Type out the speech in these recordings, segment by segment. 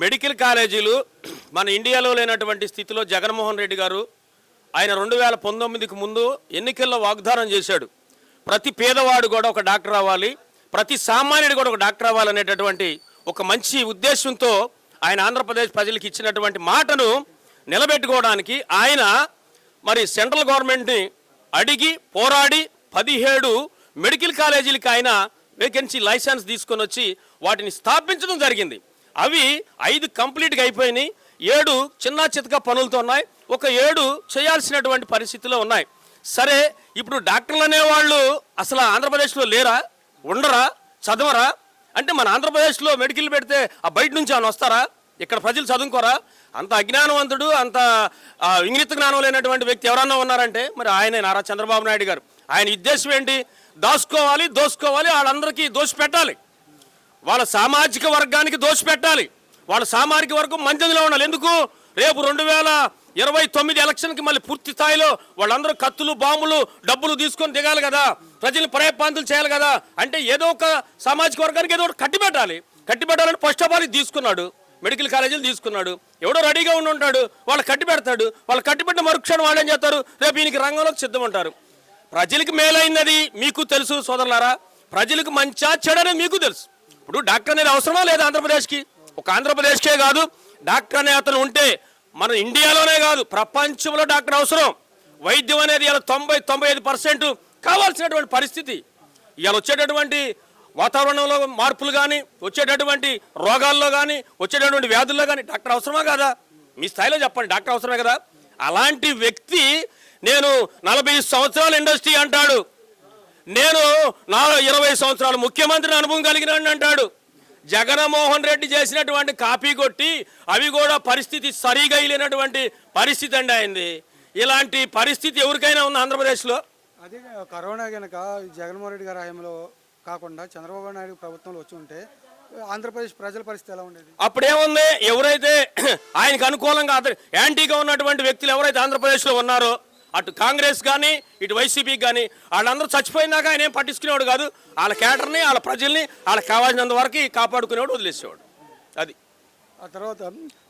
Medical కాలేజీలు మన ఇండియాలో లేనటువంటి స్థితిలో జగన్మోహన్ రెడ్డి గారు ఆయన రెండు వేల పంతొమ్మిదికి ముందు ఎన్నికల్లో వాగ్దానం చేశాడు. ప్రతి పేదవాడు కూడా ఒక డాక్టర్ అవ్వాలి ప్రతి సామాన్యుడు కూడా ఒక డాక్టర్ అవ్వాలనేటటువంటి ఒక మంచి ఉద్దేశంతో ఆయన ఆంధ్రప్రదేశ్ ప్రజలకు ఇచ్చినటువంటి మాటను నిలబెట్టుకోవడానికి ఆయన మరి సెంట్రల్ గవర్నమెంట్ని అడిగి పోరాడి పదిహేడు మెడికల్ కాలేజీలకి ఆయన వేకెన్సీ లైసెన్స్ తీసుకొని వచ్చి వాటిని స్థాపించడం జరిగింది. అవి ఐదు కంప్లీట్గా అయిపోయినాయి. ఏడు చిన్న చితక పనులతో ఉన్నాయి. ఒక ఏడు చేయాల్సినటువంటి పరిస్థితిలో ఉన్నాయి. సరే ఇప్పుడు డాక్టర్లు అనేవాళ్ళు అసలు ఆంధ్రప్రదేశ్లో లేరా? ఉండరా? చదవరా? అంటే మన ఆంధ్రప్రదేశ్లో మెడికల్ పెడితే ఆ బయట నుంచి ఆయన వస్తారా? ఇక్కడ ప్రజలు చదువుకోరా? అంత అజ్ఞానవంతుడు అంత ఇంగిత జ్ఞానం లేనటువంటి వ్యక్తి ఎవరన్నా ఉన్నారంటే మరి ఆయనే నారా చంద్రబాబు నాయుడు గారు. ఆయన ఉద్దేశం ఏంటి? దాచుకోవాలి దోసుకోవాలి వాళ్ళందరికీ దోషి పెట్టాలి వాళ్ళ సామాజిక వర్గానికి దోషిపెట్టాలి. వాళ్ళ సామాజిక వర్గం మంచిదిలో ఉండాలి. ఎందుకు? రేపు రెండు వేల ఇరవై తొమ్మిది ఎలక్షన్కి మళ్ళీ పూర్తి స్థాయిలో వాళ్ళందరూ కత్తులు బాంబులు డబ్బులు తీసుకొని దిగాలి కదా. ప్రజల్ని ప్రయపాంతులు చేయాలి కదా. అంటే ఏదో ఒక సామాజిక వర్గానికి ఏదో ఒకటి కట్టిపెట్టాలి. కట్టిపెట్టాలని పోస్ట్ ఫస్ట్ ఆఫ్ ఆల్ తీసుకున్నాడు. మెడికల్ కాలేజీలు తీసుకున్నాడు. ఎవడో రెడీగా ఉండి ఉంటాడు. వాళ్ళు కట్టి పెడతాడు వాళ్ళు కట్టిపెట్టిన మరుక్షణం వాళ్ళు ఏం చేస్తారు? రేపు ఈయనకి రంగంలోకి సిద్ధం ఉంటారు ప్రజలకు మేలైనది మీకు తెలుసు సోదరులారా. ప్రజలకు మంచా చెడని మీకు తెలుసు. ఇప్పుడు డాక్టర్ అనేది అవసరమా లేదా ఆంధ్రప్రదేశ్కి? ఒక ఆంధ్రప్రదేశ్కే కాదు. డాక్టర్ అనే అతను ఉంటే మన ఇండియాలోనే కాదు ప్రపంచంలో డాక్టర్ అవసరం. వైద్యం అనేది ఇలా తొంభై తొంభై ఐదు పర్సెంట్ కావాల్సినటువంటి పరిస్థితి. ఇవాళ వచ్చేటటువంటి వాతావరణంలో మార్పులు కానీ వచ్చేటటువంటి రోగాల్లో కానీ వచ్చేటటువంటి వ్యాధుల్లో కానీ డాక్టర్ అవసరమా కదా? మీ స్థాయిలో చెప్పండి డాక్టర్ అవసరమే కదా? అలాంటి వ్యక్తి నేను నలభై సంవత్సరాల ఇండస్ట్రీ అంటాడు. నేను నా ఇరవై సంవత్సరాలు ముఖ్యమంత్రి అనుభవం కలిగిన అంటాడు. జగన్మోహన్ రెడ్డి చేసినటువంటి కాపీ కొట్టి అవి కూడా పరిస్థితి సరిగా లేనటువంటి పరిస్థితి అండి అయింది ఇలాంటి పరిస్థితి ఎవరికైనా ఉంది ఆంధ్రప్రదేశ్లో? అదే కరోనా కనుక జగన్మోహన్ రెడ్డి గారి హయాంలో కాకుండా చంద్రబాబు నాయుడు ప్రభుత్వంలో వచ్చి ఉంటే ఆంధ్రప్రదేశ్ ప్రజల పరిస్థితి ఎలా ఉండేది? అప్పుడేముంది? ఎవరైతే ఆయనకు అనుకూలంగా యాంటీగా ఉన్నటువంటి వ్యక్తులు ఎవరైతే ఆంధ్రప్రదేశ్లో ఉన్నారో అటు కాంగ్రెస్ కానీ ఇటు వైసీపీ కానీ వాళ్ళందరూ చచ్చిపోయినాక ఆయన ఏం పట్టించుకునేవాడు కాదు. వాళ్ళ కేటర్ని వాళ్ళ ప్రజల్ని వాళ్ళకి కావాల్సినంత వరకు కాపాడుకునేవాడు వదిలేసేవాడు. అది. ఆ తర్వాత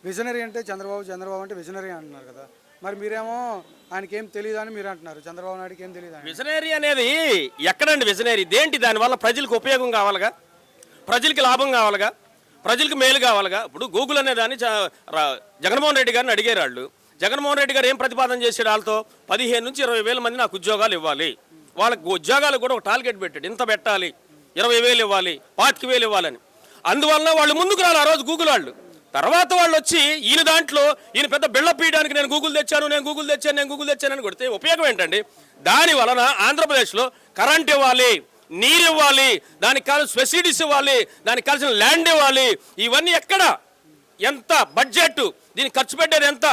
విజనరీ అంటే చంద్రబాబు చంద్రబాబు అంటే విజనరీ అంటున్నారు కదా. మరి మీరేమో ఆయనకి ఏం తెలియదు అని మీరు అంటున్నారు. చంద్రబాబు నాయుడుకి ఏం తెలియదు విజనరీ అనేది ఎక్కడండి విజనరీ? దేంటి దానివల్ల ప్రజలకు ఉపయోగం కావాలిగా? ప్రజలకి లాభం కావాలిగా? ప్రజలకు మేలు కావాలిగా? ఇప్పుడు గూగుల్ అనే దాన్ని జగన్మోహన్ రెడ్డి గారిని అడిగారు వాళ్ళు. జగన్మోహన్ రెడ్డి గారు ఏం ప్రతిపాదన చేశాడు వాళ్ళతో? పదిహేను నుంచి ఇరవై వేల మంది నాకు ఉద్యోగాలు ఇవ్వాలి. వాళ్ళకి ఉద్యోగాలు కూడా ఒక టార్గెట్ పెట్టాడు. ఇంత పెట్టాలి. ఇరవై వేలు ఇవ్వాలి. పాతిక వేలు ఇవ్వాలని. అందువలన వాళ్ళు ముందుకు రాలి ఆ రోజు గూగుల్ వాళ్ళు. తర్వాత వాళ్ళు వచ్చి ఈయన దాంట్లో ఈయన పెద్ద బిళ్ళ పీయడానికి నేను గూగుల్ తెచ్చాను నేను గూగుల్ తెచ్చాను నేను గూగుల్ తెచ్చానని కొడితే ఉపయోగం ఏంటండి? దాని వలన ఆంధ్రప్రదేశ్లో కరెంట్ ఇవ్వాలి నీరు ఇవ్వాలి దానికి కావాల్సిన ఫెసిలిటీస్ ఇవ్వాలి దానికి కావాల్సిన ల్యాండ్ ఇవ్వాలి. ఇవన్నీ ఎక్కడ? ఎంత? బడ్జెట్. దీనికి ఖర్చు పెట్టేది ఎంత?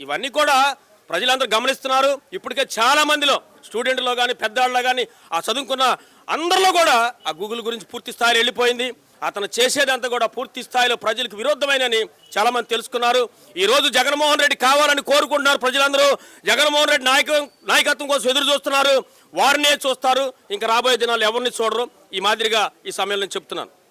ఇవన్నీ కూడా ప్రజలందరూ గమనిస్తున్నారు. ఇప్పటికే చాలా మందిలో స్టూడెంట్లో కానీ పెద్దవాళ్ళలో కానీ ఆ చదువుకున్న అందరిలో కూడా ఆ గూగుల్ గురించి పూర్తి స్థాయిలో వెళ్ళిపోయింది. అతను చేసేదంతా కూడా పూర్తి స్థాయిలో ప్రజలకు విరుద్ధమైనని చాలామంది తెలుసుకున్నారు. ఈ రోజు జగన్మోహన్ రెడ్డి కావాలని కోరుకుంటున్నారు ప్రజలందరూ. జగన్మోహన్ రెడ్డి నాయక నాయకత్వం కోసం ఎదురు చూస్తున్నారు. వారినే చూస్తారు. ఇంకా రాబోయే దినాలు ఎవరిని చూడరు. ఈ మాదిరిగా ఈ సమయంలో నేను చెప్తున్నాను.